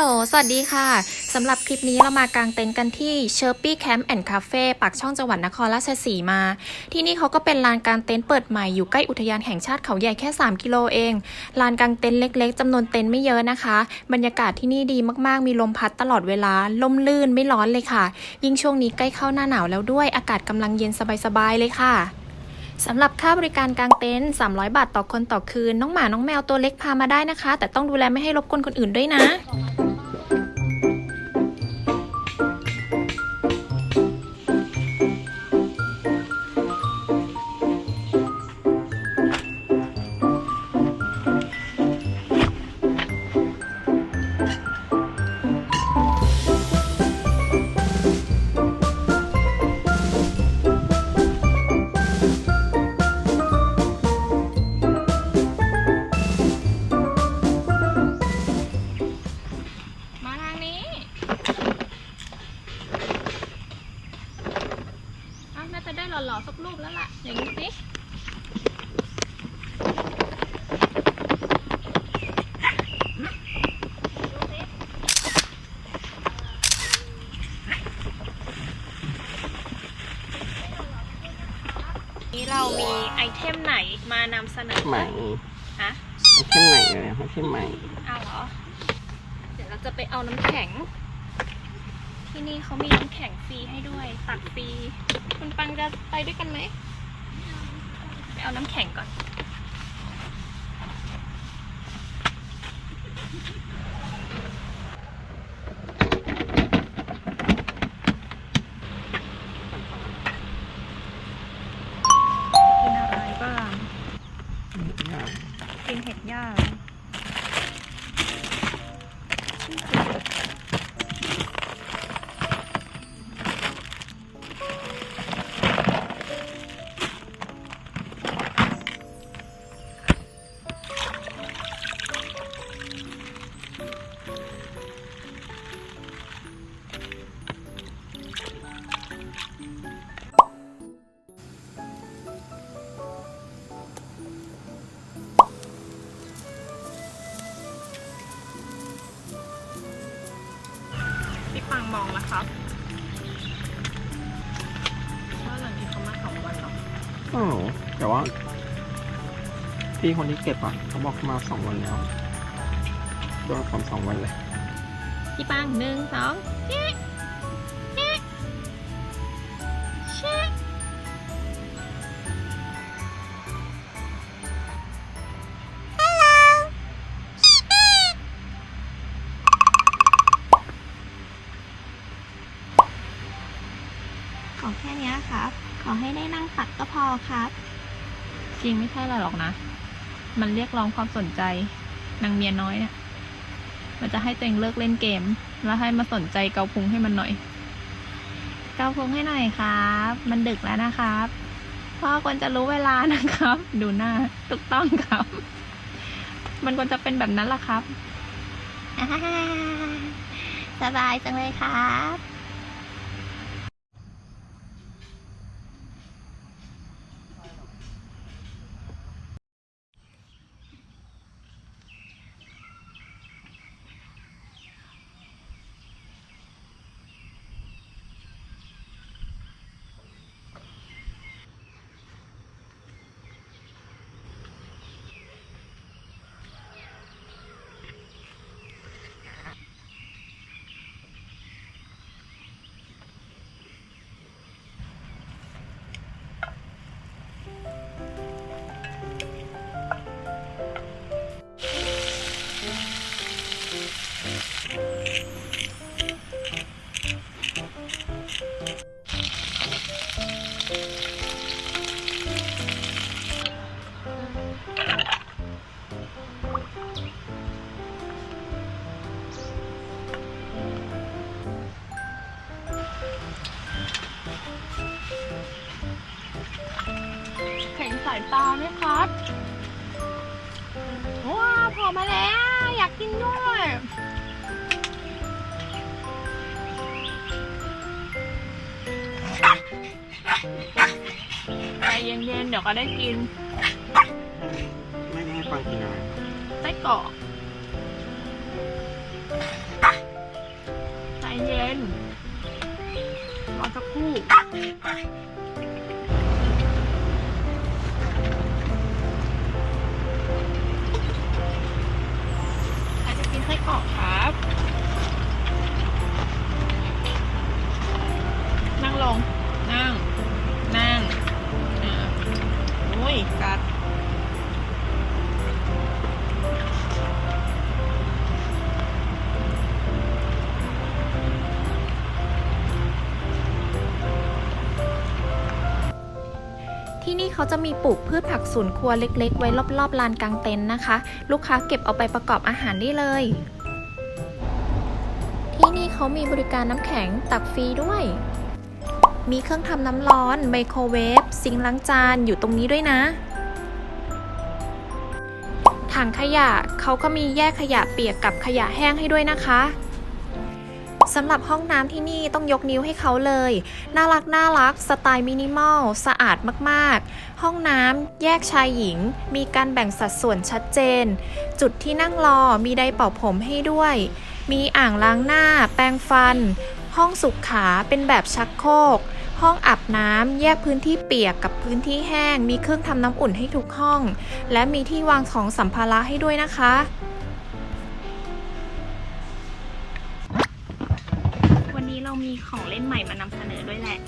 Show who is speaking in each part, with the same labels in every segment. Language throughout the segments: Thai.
Speaker 1: ลโหล สวัสดีค่ะ สำหรับคลิปนี้เรามากางเต็นท์กันที่ s h e r p y Camp and Cafe ปากช่องจังหวัดนครราชสีมา ที่นี่เขาก็เป็นลานกางเต็นท์เปิดใหม่อยู่ใกล้อุทยานแห่งชาติเขาใหญ่แค่ 3 กิโลเอง ลานกางเต็นท์เล็ก ๆจำนวนเต็นท์ไม่เยอะนะคะ บรรยากาศที่นี่ดีมากๆ มีลมพัดตลอดเวลา ลมลื่นไม่ร้อนเลยค่ะ ยิ่งช่วงนี้ใกล้เข้าหน้าหนาวแล้วด้วย อากาศกำลังเย็นสบายๆเลยค่ะสำหรับค่าบริการกางเต็นท์300 บาทต่อคนต่อคืน น้องหมา น้องแมวตัวเล็กพามาได้นะคะ แต่ต้องดูแลไม่ให้รบกวนคนอื่นด้วยนะ มาทางนี้เอาน่าจะได้หล่อๆสักรูปแล้วล่ะเดี๋ยวดูสิ นี่เรามีไอเทมไหนมานำเสนอ
Speaker 2: ใหม่
Speaker 1: ฮะ
Speaker 2: ไม่ใช่ใหม่เลยไม่ใช่ใหม่
Speaker 1: เอาเหรอ เดี๋ยวเราจะไปเอาน้ำแข็ง ที่นี่เขามีน้ำแข็งฟรีให้ด้วย ตักฟรี คุณปังจะไปด้วยกันไหม ไปเอาน้ำแข็งก่อน
Speaker 2: โอ้โหแต่ว่า พี่คนที่เก็บอะเขาบอกมาสองวันแล้วโดนความสองวันเลย
Speaker 1: พี่ปังหนึ่งสองเช็คเช็คเช็คของแค่นี้ครับ อให้ได้นั่งตักก็พอครับ จริงไม่ใช่อะไรหรอกนะ มันเรียกร้องความสนใจ นางเมียน้อยเนี่ย มันจะให้ตัวเองเลิกเล่นเกม แล้วให้มาสนใจเกาพุงให้มันหน่อย เกาพุงให้หน่อยครับ มันดึกแล้วนะครับ พ่อควรจะรู้เวลานะครับ ดูหน้าถูกต้องครับ มันควรจะเป็นแบบนั้นล่ะครับอ่าสบายจังเลยครับายตาไหมครับว้าพอมาแล้ว อยากกินด้วยใจเย็นๆ เดี๋ยวก็ได้กิน
Speaker 2: ไม่ได้ให้ฟังกินอะไร
Speaker 1: ไส้กรอกใจเย็นรอสักครู่ นั่ง นั่งอ่าโอ้ย กัด ที่นี่เขาจะมีปลูกพืชผักสวนครัวเล็ก ๆ ไว้รอบๆลานกลางเต็นท์นะคะ ลูกค้าเก็บเอาไปประกอบอาหารได้เลย ที่นี่เขามีบริการน้ำแข็งตักฟรีด้วย มีเครื่องทำน้ำร้อน ไมโครเวฟ ซิงล้างจานอยู่ตรงนี้ด้วยนะ ถังขยะเขาก็มีแยกขยะเปียกกับขยะแห้งให้ด้วยนะคะสำหรับห้องน้ำที่นี่ต้องยกนิ้วให้เขาเลย น่ารักน่ารัก สไตล์มินิมอล สะอาดมากๆ ห้องน้ำแยกชายหญิง มีการแบ่งสัดส่วนชัดเจน จุดที่นั่งรอมีไดร์เป่าผมให้ด้วย มีอ่างล้างหน้า แปรงฟัน ห้องสุขขาเป็นแบบชักโครก ห้องอาบน้ำแยกพื้นที่เปียกกับพื้นที่แห้ง มีเครื่องทำน้ำอุ่นให้ทุกห้อง และมีที่วางของสัมภาระให้ด้วยนะคะวันนี้เรามีของเล่นใหม่มานำเสนอด้วยแหละ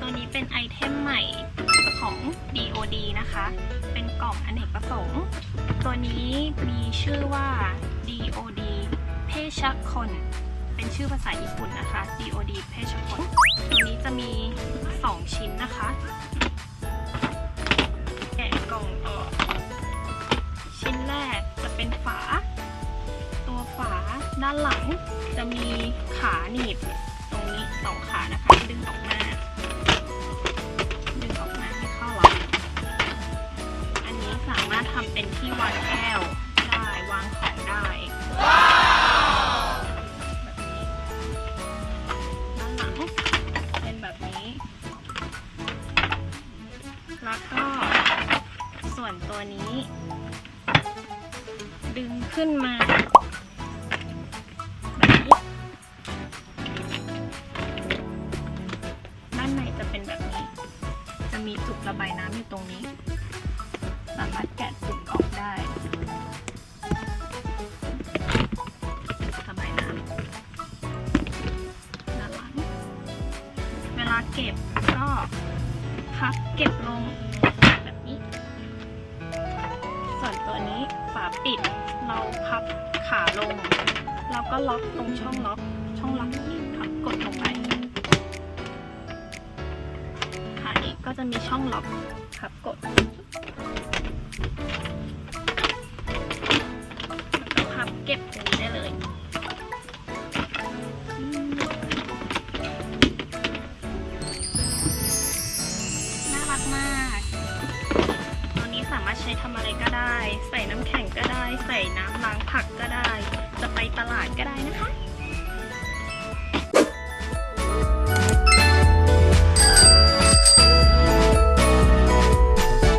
Speaker 1: ตัวนี้เป็นไอเทมใหม่ของ DOD นะคะ เป็นกล่องอเนกประสงค์ ตัวนี้มีชื่อว่า DOD เพชคน เป็นชื่อภาษาญี่ปุ่นนะคะ DOD เพชคนตั ดึงขึ้นมา ก็ล็อกตรงช่องล็อก ช่องล็อกนี้พับกดลงไปขานี้ก็จะมีช่องล็อกพับกดแล้วก็พับเก็บตรงนี้ได้เลยน่ารักมาก ช้ทำอะไรก็ได้ ใส่น้ำแข็งก็ได้ ใส่น้ำล้างผักก็ได้ จะไปตลาดก็ได้นะคะ